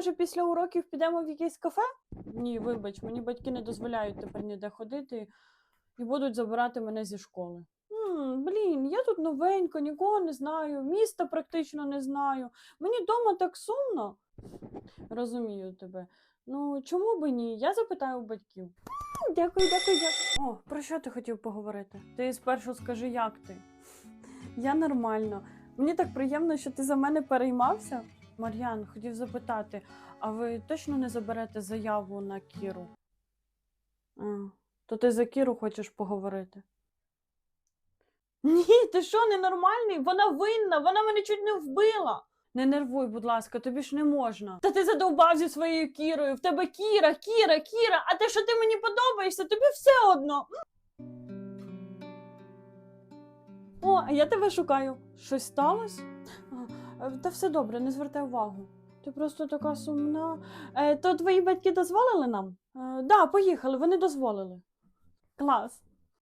може, після уроків підемо в якесь кафе? Ні, вибач, мені батьки не дозволяють тепер ніде ходити і будуть забирати мене зі школи. М, блін, я тут новенька, нікого не знаю, міста практично не знаю. Мені вдома так сумно. Розумію тебе. Ну, чому би ні? Я запитаю у батьків. М, Дякую, дякую, дякую. О, про що ти хотів поговорити? Ти спершу скажи, як ти? Я нормально. Мені так приємно, що ти за мене переймався. Мар'ян, хотів запитати, а ви точно не заберете заяву на Кіру? А, то ти за Кіру хочеш поговорити? Ні, ти що, ненормальний? Вона винна, вона мене чуть не вбила. Не нервуй, будь ласка, тобі ж не можна. Та ти задовбав зі своєю Кірою. В тебе Кіра, Кіра, Кіра, а те, що ти мені подобаєшся, тобі все одно. О, а я тебе шукаю. Щось сталося? Е, Та все добре, не звертай увагу. Ти просто така сумна. Е, то твої батьки дозволили нам? Е, да, поїхали, вони дозволили. Клас.